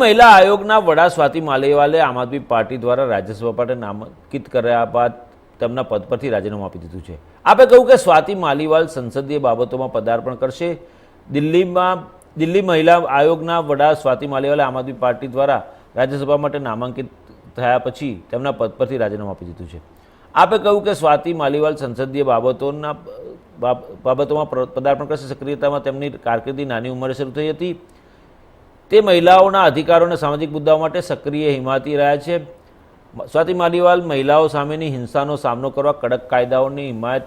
મહિલા આયોગના વડા સ્વાતિ માલેવાલે આમ આદમી પાર્ટી દ્વારા રાજ્યસભા માટે નામાંકિત કર્યા બાદ તેમના પદ પરથી રાજીનામું આપી દીધું છે. આપે કહ્યું કે સ્વાતિ માલીવાલ સંસદીય બાબતોમાં પદાર્પણ કરશે. દિલ્હીમાં, દિલ્હી મહિલા આયોગના વડા સ્વાતિ માલીવાલે આમ આદમી પાર્ટી દ્વારા રાજ્યસભા માટે નામાંકિત થયા પછી તેમના પદ પરથી રાજીનામું આપી દીધું છે. આપે કહ્યું કે સ્વાતિ માલીવાલ સંસદીય બાબતોના બાબતોમાં પદાર્પણ કરશે. સક્રિયતામાં તેમની કારકિર્દી નાની ઉંમરે શરૂ થઈ હતી. તે મહિલાઓના અધિકારો સામાજિક મુદ્દાઓ માટે સક્રિય હિમાતી રહ્યા છે. સ્વાતિ માલીવાલ, મહિલાઓ સામેની હિંસાનો સામનો કરવા, કડક કાયદાઓની હિમાયત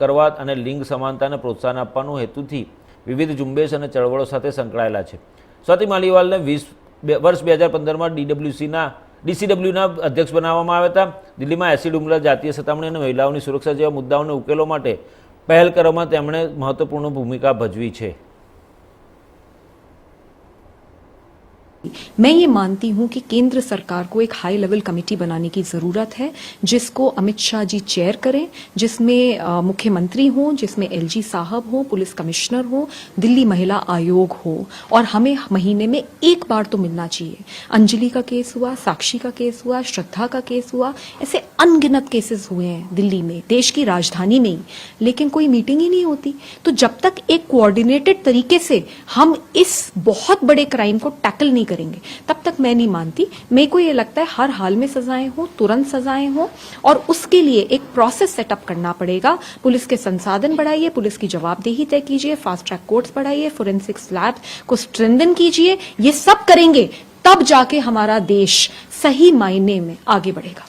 કરવા અને લિંગ સમાનતાને પ્રોત્સાહન આપવાનું હેતુથી વિવિધ ઝુંબેશ અને ચળવળો સાથે સંકળાયેલા છે. સ્વાતિ માલીવાલને વીસ વર્ષ બે હજાર પંદરમાં ડીડબ્લ્યુસીના, ડીસીડબ્લ્યુના અધ્યક્ષ બનાવવામાં આવ્યા હતા. દિલ્હીમાં એસિડ હુમલા જાતીય સતામણી અને મહિલાઓની સુરક્ષા જેવા મુદ્દાઓને ઉકેલો માટે પહેલ કરવામાં તેમણે મહત્વપૂર્ણ ભૂમિકા ભજવી છે. मैं ये मानती हूँ कि केंद्र सरकार को एक हाई लेवल कमेटी बनाने की ज़रूरत है, जिसको अमित शाह जी चेयर करें, जिसमें मुख्यमंत्री हों, जिसमें एलजी साहब हो, पुलिस कमिश्नर हो, दिल्ली महिला आयोग हो। और हमें महीने में एक बार तो मिलना चाहिए। अंजलि का केस हुआ, साक्षी का केस हुआ, श्रद्धा का केस हुआ, ऐसे अनगिनत केसेस हुए हैं दिल्ली में, देश की राजधानी में ही। लेकिन कोई मीटिंग ही नहीं होती। तो जब तक एक कोऑर्डिनेटेड तरीके से हम इस बहुत बड़े क्राइम को टैकल नहीं करेंगे। तब तक मैं नहीं मानती। मेरे को ये लगता है हर हाल में सजाएँ हो, तुरंत सजाएँ हो, और उसके लिए एक प्रोसेस सेटअप करना पड़ेगा। पुलिस के संसाधन बढ़ाइए, पुलिस की जवाबदेही तय कीजिए फास्ट ट्रैक कोर्ट्स बढ़ाइए फोरेंसिक्स लैब को स्ट्रेंदन कीजिए। ये सब करेंगे, तब जाके हमारा देश सही मायने में आगे बढ़ेगा।